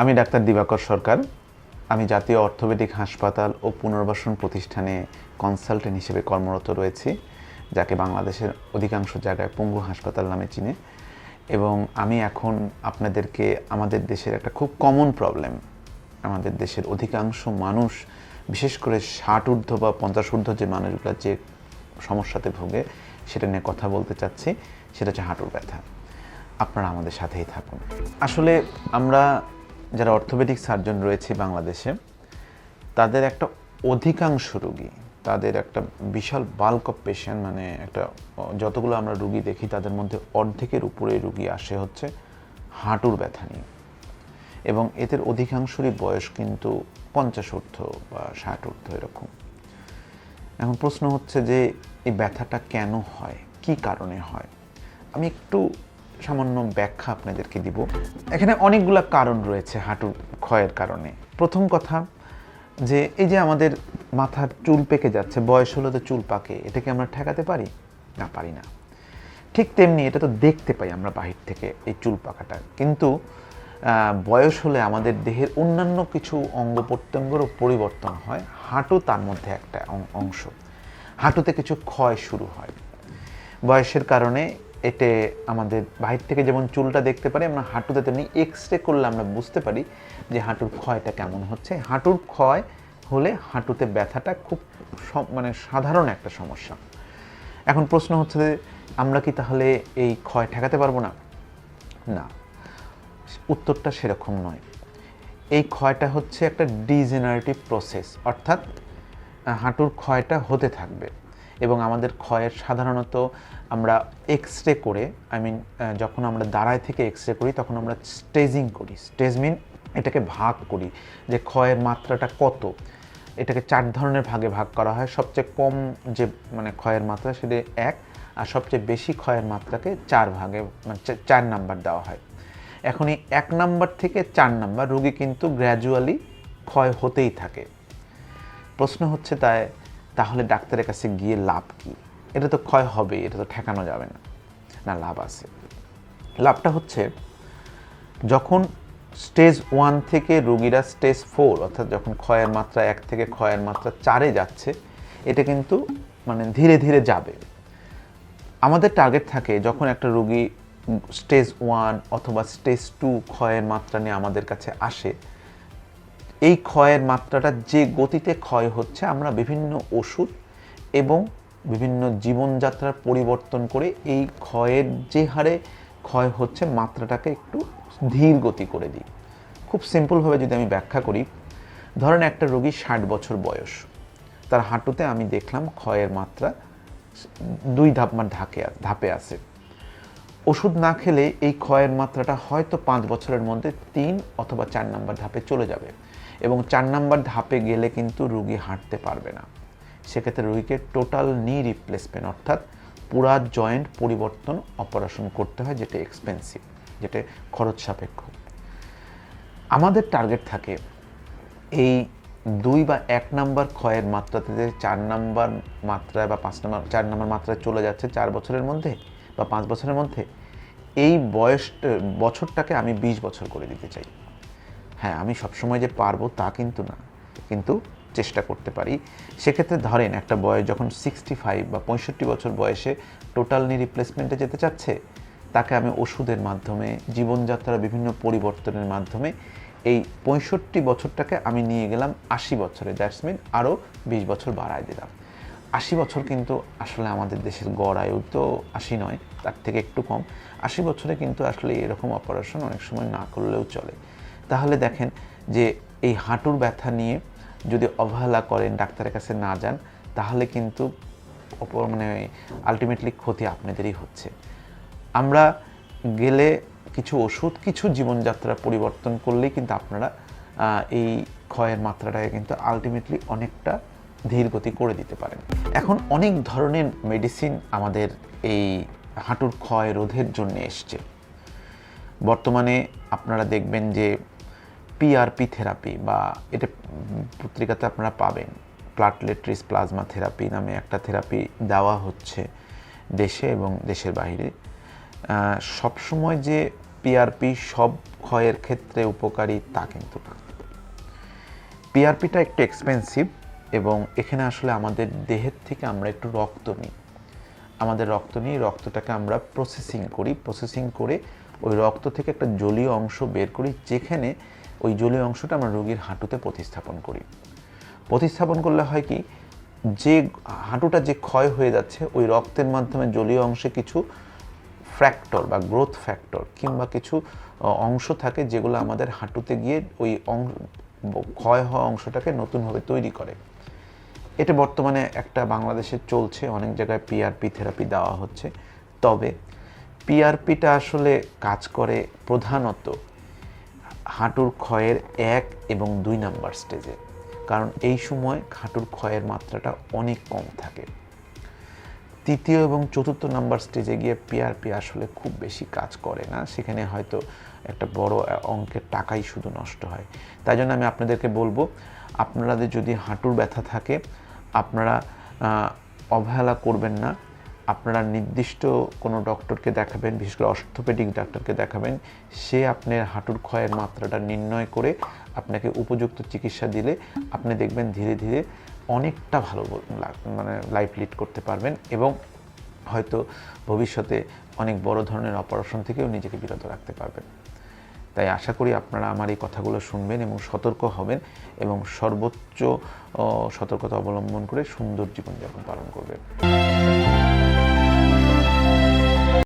আমি ডাক্তার দিবাকর সরকার। আমি জাতীয় অর্থোপেডিক হাসপাতাল ও পুনর্বাসন প্রতিষ্ঠানে কনসালটেন্ট হিসেবে কর্মরত রয়েছি, যাকে বাংলাদেশের অধিকাংশ জায়গায় পঙ্গু হাসপাতাল নামে চিনে। এবং আমি এখন আপনাদেরকে আমাদের দেশের একটা খুব কমন প্রবলেম আমাদের দেশের অধিকাংশ মানুষ, বিশেষ করে ষাট ঊর্ধ্ব বা পঞ্চাশ ঊর্ধ্ব যে মানুষগুলো যে সমস্যাতে ভোগে, সেটা নিয়ে কথা বলতে চাচ্ছি, সেটা হচ্ছে হাঁটুর ব্যথা। আপনারা আমাদের সাথেই থাকুন। আসলে আমরা যারা অর্থোপেডিক সার্জন রয়েছে বাংলাদেশে, তাদের একটা অধিকাংশ রুগী, তাদের একটা বিশাল বাল্ক অফ পেশেন্ট মানে একটা, যতগুলো আমরা রুগী দেখি, তাদের মধ্যে অর্ধেকের উপরে রুগী আসে হচ্ছে হাঁটুর ব্যথা নিয়ে। এবং এদের অধিকাংশরই বয়স কিন্তু পঞ্চাশ ঊর্ধ্ব বা ষাট ঊর্ধ্ব এরকম। এখন প্রশ্ন হচ্ছে যে, এই ব্যথাটা কেন হয়? কি কারণে হয়? আমি একটু সামান্য ব্যাখ্যা আপনাদেরকে দিব। এখানে অনেকগুলো কারণ রয়েছে হাঁটু ক্ষয়ের কারণে। প্রথম কথা যে এই যে আমাদের মাথার চুল পেকে যাচ্ছে, বয়স হলে তো চুল পাকে, এটাকে আমরা ঠেকাতে পারি? না পারি না। ঠিক তেমনি এটা তো দেখতে পাই আমরা বাহির থেকে এই চুল পাকাটা। কিন্তু বয়স হলে আমাদের দেহের অন্যান্য কিছু অঙ্গ প্রত্যঙ্গেরও পরিবর্তন হয়। হাঁটু তার মধ্যে একটা অংশ। হাঁটুতে কিছু ক্ষয় শুরু হয়। বয়সের কারণে এতে আমাদের বাহির থেকে যেমন চুলটা দেখতে পারি, আমরা হাঁটুতে তেমনি এক্স রে করলে আমরা বুঝতে পারি যে হাঁটুর ক্ষয়টা কেমন হচ্ছে। হাঁটুর ক্ষয় হলে হাঁটুতে ব্যথাটা খুব মানে সাধারণ একটা সমস্যা। এখন প্রশ্ন হচ্ছে যে, আমরা কি তাহলে এই ক্ষয় ঠেকাতে পারব না? না। উত্তরটা সেরকম নয়। এই ক্ষয়টা হচ্ছে একটা ডিজেনারেটিভ প্রসেস অর্থাৎ হাঁটুর ক্ষয়টা হতে থাকবে। এবং আমাদের ক্ষয়ের সাধারণত আমরা এক্স রে করে আই মিন যখন আমরা দাঁড়ায় থেকে এক্স রে করি, তখন আমরা স্টেজিং করি। স্টেজ মিন এটাকে ভাগ করি যে ক্ষয়ের মাত্রাটা কত। এটাকে চার ধরনের ভাগে ভাগ করা হয়। সবচেয়ে কম যে মানে ক্ষয়ের মাত্রা সেটা এক, আর সবচেয়ে বেশি ক্ষয়ের মাত্রাকে চার ভাগে মানে চার নাম্বার দেওয়া হয়। এখন এই এক নাম্বার থেকে চার নাম্বার রোগী কিন্তু গ্র্যাজুয়ালি ক্ষয় হতেই থাকে। প্রশ্ন হচ্ছে তাই তাহলে ডাক্তারের কাছে গিয়ে লাভ কি? এটা তো ক্ষয় হবে এটা তো ঠেকানো যাবে না। না, লাভ আছে। লাভটা হচ্ছে, যখন স্টেজ ওয়ান থেকে রোগীরা স্টেজ ফোর অর্থাৎ যখন ক্ষয়ের মাত্রা এক থেকে ক্ষয়ের মাত্রা চারে যাচ্ছে, এটা কিন্তু মানে ধীরে ধীরে যাবে। আমাদের টার্গেট থাকে যখন একটা রোগী স্টেজ ওয়ান অথবা স্টেজ টু ক্ষয়ের মাত্রা নিয়ে আমাদের কাছে আসে এই ক্ষয়ের মাত্রাটা যে গতিতে ক্ষয় হচ্ছে, আমরা বিভিন্ন ওষুধ এবং বিভিন্ন জীবনযাত্রার পরিবর্তন করে এই ক্ষয়ের যে হারে ক্ষয় হচ্ছে, মাত্রাটাকে একটু ধীর গতি করে দিই। খুব সিম্পলভাবে যদি আমি ব্যাখ্যা করি, ধরেন একটা রোগী ষাট বছর বয়স। তার হাঁটুতে আমি দেখলাম ক্ষয়ের মাত্রা দুই ধাপ মানে ধাকে, ধাপে আছে। ওষুধ না খেলে এই ক্ষয়ের মাত্রাটা হয়তো পাঁচ বছরের মধ্যে তিন অথবা চার নাম্বার ধাপে চলে যাবে। এবং চার নাম্বার ধাপে গেলে কিন্তু রুগী হাঁটতে পারবে না। সেক্ষেত্রে রুগীকে টোটাল নি রিপ্লেসমেন্ট অর্থাৎ পুরা জয়েন্ট পরিবর্তন অপারেশন করতে হয়, যেটা এক্সপেন্সিভ যেটা খরচ সাপেক্ষ। আমাদের টার্গেট থাকে এই দুই বা এক নাম্বার ক্ষয়ের মাত্রাতে যে চার নাম্বার মাত্রায় বা পাঁচ নাম্বার, চার নাম্বার মাত্রায় চলে যাচ্ছে চার বছরের মধ্যে বা পাঁচ বছরের মধ্যে, এই বয়স, বছরটাকে আমি বিশ বছর করে দিতে চাই। হ্যাঁ আমি সবসময় যে পারব তা কিন্তু না, কিন্তু চেষ্টা করতে পারি। সেক্ষেত্রে ধরেন একটা বয়স যখন সিক্সটি ফাইভ বা পঁয়ষট্টি বছর বয়সে টোটাল নি রিপ্লেসমেন্টে যেতে চাচ্ছে, তাকে আমি ওষুধের মাধ্যমে, জীবনযাত্রার বিভিন্ন পরিবর্তনের মাধ্যমে এই পঁয়ষট্টি বছরটাকে আমি নিয়ে গেলাম আশি বছরে। দ্যাটস মিন আরও বিশ বছর বাড়ায় দিলাম। আশি বছর কিন্তু আসলে আমাদের দেশের গড় আয়ু তো আশি নয়, তার থেকে একটু কম। আশি বছরে কিন্তু আসলে এরকম অপারেশন অনেক সময় না করলেও চলে। তাহলে দেখেন যে এই হাঁটুর ব্যথা নিয়ে যদি অবহেলা করেন, ডাক্তারের কাছে না যান, তাহলে কিন্তু অপর- মানে আলটিমেটলি ক্ষতি আপনাদেরই হচ্ছে। আমরা গেলে কিছু ওষুধ, কিছু জীবনযাত্রা পরিবর্তন করলেই কিন্তু আপনারা এই ক্ষয়ের মাত্রাটাকে কিন্তু আলটিমেটলি অনেকটা ধীর গতি করে দিতে পারেন। এখন অনেক ধরনের মেডিসিন আমাদের এই হাঁটুর ক্ষয় রোধের জন্য এসছে। বর্তমানে আপনারা দেখবেন যে পিআরপি থেরাপি বা এটা পত্রিকাতে আপনারা পাবেন। প্লাটলেট রিস প্লাজমা থেরাপি নামে একটা থেরাপি দেওয়া হচ্ছে দেশে এবং দেশের বাইরে সবসময় যে পিআরপি সব ক্ষয়ের ক্ষেত্রে উপকারী তা কিন্তু না। পিআরপিটা একটু এক্সপেন্সিভ এবং এখানে আসলে আমাদের দেহের থেকে আমরা একটু রক্ত নিই। আমাদের রক্ত নিয়ে রক্তটাকে আমরা প্রসেসিং করি। প্রসেসিং করে ওই রক্ত থেকে একটা জলীয় অংশ বের করি যেখানে ওই জলীয় অংশটা আমরা রোগীর হাঁটুতে প্রতিস্থাপন করি। প্রতিস্থাপন করলে হয় কি, যে হাঁটুটা যে ক্ষয় হয়ে যাচ্ছে, ওই রক্তের মাধ্যমে জলীয় অংশে কিছু ফ্র্যাক্টর বা গ্রোথ ফ্যাক্টর কিংবা কিছু অংশ থাকে যেগুলো আমাদের হাঁটুতে গিয়ে ওই অংশ ক্ষয় হওয়া অংশটাকে নতুনভাবে তৈরি করে। এটা বর্তমানে একটা বাংলাদেশে চলছে, অনেক জায়গায় পিআরপি থেরাপি দেওয়া হচ্ছে। তবে পিআরপিটা আসলে কাজ করে প্রধানত হাঁটুর ক্ষয়ের এক এবং দুই নাম্বার স্টেজে কারণ এই সময় হাঁটুর ক্ষয়ের মাত্রাটা অনেক কম থাকে। তৃতীয় এবং চতুর্থ নাম্বার স্টেজে গিয়ে পিআরপি আসলে খুব বেশি কাজ করে না। সেখানে হয়তো একটা বড় অঙ্কের টাকাই শুধু নষ্ট হয়। তাই জন্য আমি আপনাদেরকে বলব, আপনাদের যদি হাঁটুর ব্যথা থাকে, আপনারা অবহেলা করবেন না। আপনারা নির্দিষ্ট কোনো ডক্টরকে দেখাবেন, বিশেষ করে অর্থোপেডিক ডাক্তারকে দেখাবেন, সে আপনার হাঁটুর ক্ষয়ের মাত্রাটা নির্ণয় করে আপনাকে উপযুক্ত চিকিৎসা দিলে আপনি দেখবেন ধীরে ধীরে অনেকটা ভালো মানে লাইফ লিড করতে পারবেন এবং হয়তো ভবিষ্যতে অনেক বড় ধরনের অপারেশন থেকেও নিজেকে বিরত রাখতে পারবেন। তাই আশা করি আপনারা আমার এই কথাগুলো শুনবেন এবং সতর্ক হবেন এবং সর্বোচ্চ সতর্কতা অবলম্বন করে সুন্দর জীবনযাপন পালন করবেন।